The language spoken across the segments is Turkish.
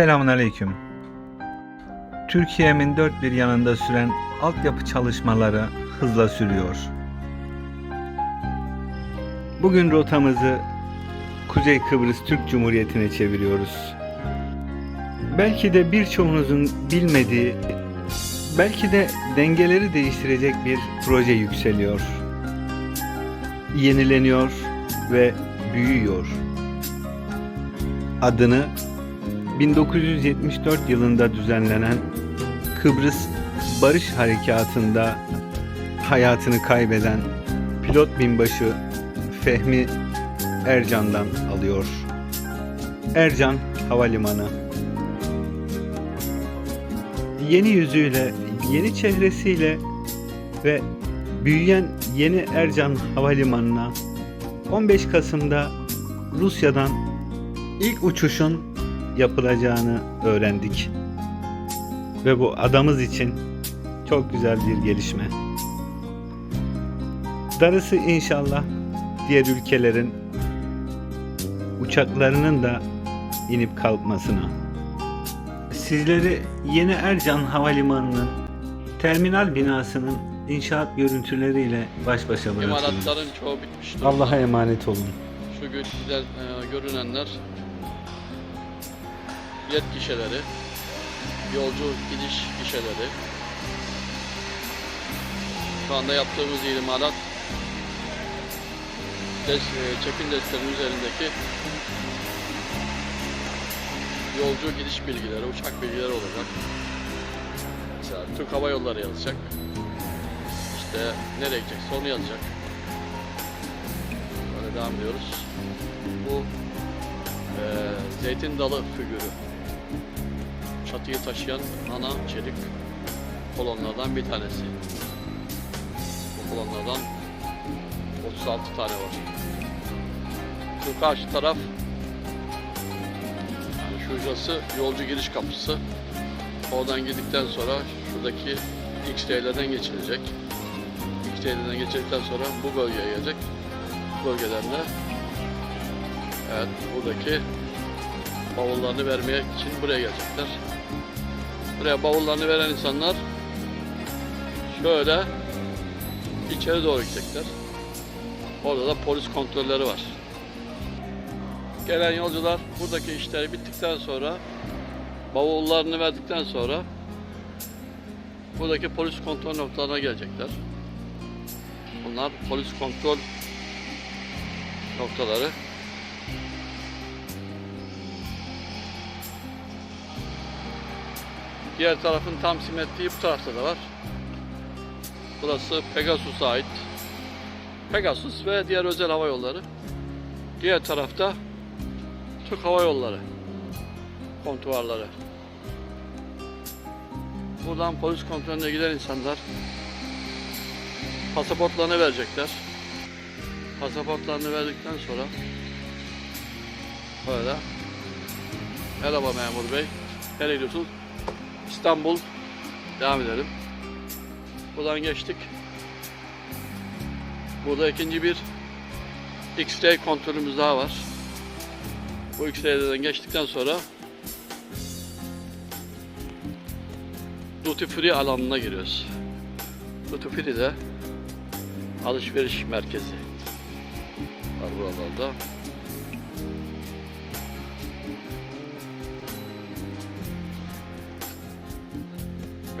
Selamünaleyküm. Türkiye'min dört bir yanında süren altyapı çalışmaları hızla sürüyor. Bugün rotamızı Kuzey Kıbrıs Türk Cumhuriyeti'ne çeviriyoruz. Belki de birçoğunuzun bilmediği, belki de dengeleri değiştirecek bir proje yükseliyor. Yenileniyor ve büyüyor. Adını 1974 yılında düzenlenen Kıbrıs Barış Harekatı'nda hayatını kaybeden pilot binbaşı Fehmi Ercan'dan alıyor. Ercan Havalimanı Yeni yüzüyle, yeni çehresiyle ve büyüyen yeni Ercan Havalimanı'na 15 Kasım'da Rusya'dan ilk uçuşun yapılacağını öğrendik. Ve bu adamız için çok güzel bir gelişme. Darısı inşallah diğer ülkelerin uçaklarının da inip kalkmasına. Sizleri Yeni Ercan Havalimanı'nın terminal binasının inşaat görüntüleriyle baş başa bırakıyoruz. İmalatların çoğu bitmiş. Allah'a emanet olun. Şu güzel e, görünenler bilet gişeleri, yolcu gidiş gişeleri. Şu anda yaptığımız imalat des, e, çekin destlerinin üzerindeki yolcu gidiş bilgileri, uçak bilgileri olacak. Mesela Türk Hava Yolları yazacak. İşte nereye gidecekse onu yazacak. Böyle devam ediyoruz. Bu eee, zeytin dalı figürü. Çatıyı taşıyan ana çelik kolonlardan bir tanesi. Bu kolonlardan 36 tane var. Şu karşı taraf yani şu şurası yolcu giriş kapısı. Oradan girdikten sonra şuradaki X-ray'lerden geçilecek. X-ray'lerden sonra bu bölgeye gelecek bölgeden de evet buradaki bavullarını vermeye için buraya gelecekler. Buraya bavullarını veren insanlar şöyle içeri doğru gidecekler. Orada da polis kontrolleri var. Gelen yolcular buradaki işleri bittikten sonra bavullarını verdikten sonra buradaki polis kontrol noktalarına gelecekler. Bunlar polis kontrol noktaları. Diğer tarafın tam simetriği bu tarafta da var. Burası Pegasus'a ait. Pegasus ve diğer özel hava yolları. Diğer tarafta Türk Hava Yolları kontuarları. Buradan polis kontrolüne giden insanlar pasaportlarını verecekler. Pasaportlarını verdikten sonra böyle Merhaba memur bey. Nereye gidiyorsun? İstanbul. Devam edelim. Buradan geçtik. Burada ikinci bir X-ray kontrolümüz daha var. Bu X-ray'den geçtikten sonra Duty Free alanına giriyoruz. Duty Free de alışveriş merkezi var buralarda.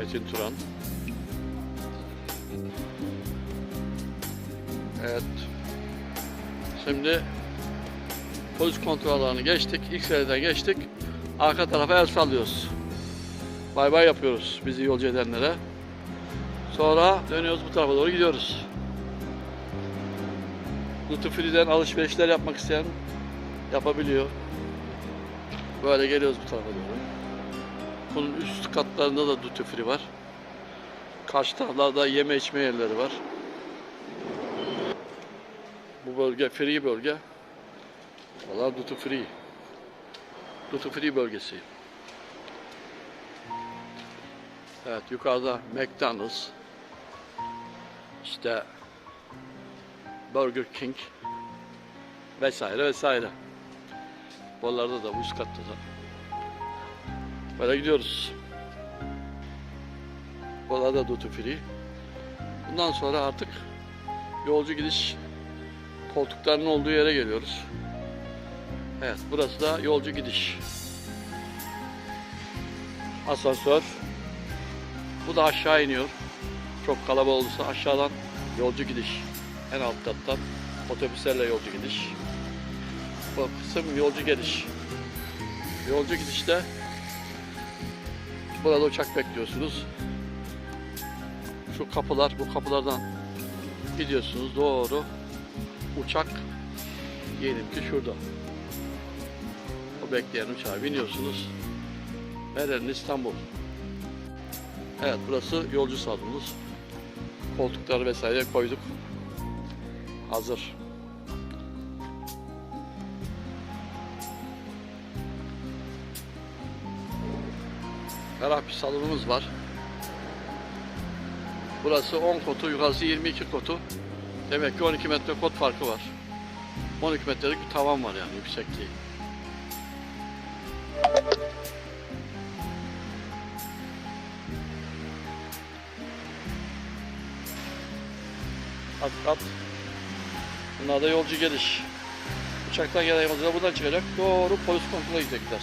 Metin Turan. Evet. Şimdi polis kontrollerini geçtik. X-ray'den geçtik. Arka tarafa el sallıyoruz. Bay bay yapıyoruz bizi yolcu edenlere. Sonra dönüyoruz bu tarafa doğru gidiyoruz. Free'den alışverişler yapmak isteyen yapabiliyor. Böyle geliyoruz bu tarafa doğru. Bunun üst katlarında da Duty Free var. Karşı taraflarda yeme içme yerleri var. Bu bölge free bölge. Valla Duty Free. Duty Free bölgesi. Evet yukarıda McDonald's. İşte Burger King vesaire vesaire. Buralarda da bu üst katta da Böyle gidiyoruz. Burada duty free. Bundan sonra artık yolcu gidiş koltuklarının olduğu yere geliyoruz. Evet, burası da yolcu gidiş. Asansör. Bu da aşağı iniyor. Çok kalabalık olursa aşağıdan yolcu gidiş. En alt kattan otobüslerle yolcu gidiş. Bu kısım yolcu geliş. Yolcu gidişte burada uçak bekliyorsunuz. Şu kapılar, bu kapılardan gidiyorsunuz doğru. Uçak diyelim ki şurada. O bekleyen uçağa biniyorsunuz. Ereğli İstanbul. Evet burası yolcu salonumuz. Koltukları vesaire koyduk. Hazır. Ferah bir salonumuz var. Burası 10 kotu, yukarısı 22 kotu. Demek ki 12 metre kot farkı var. 12 metrelik bir tavan var yani yüksekliği. At at. Bunlar da yolcu geliş. Uçaktan gelen yolcular buradan çıkacak. Doğru polis kontrolüne gidecekler.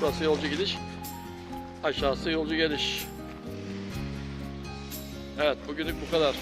Burası yolcu gidiş. Aşağısı yolcu geliş. Evet bugünlük bu kadar.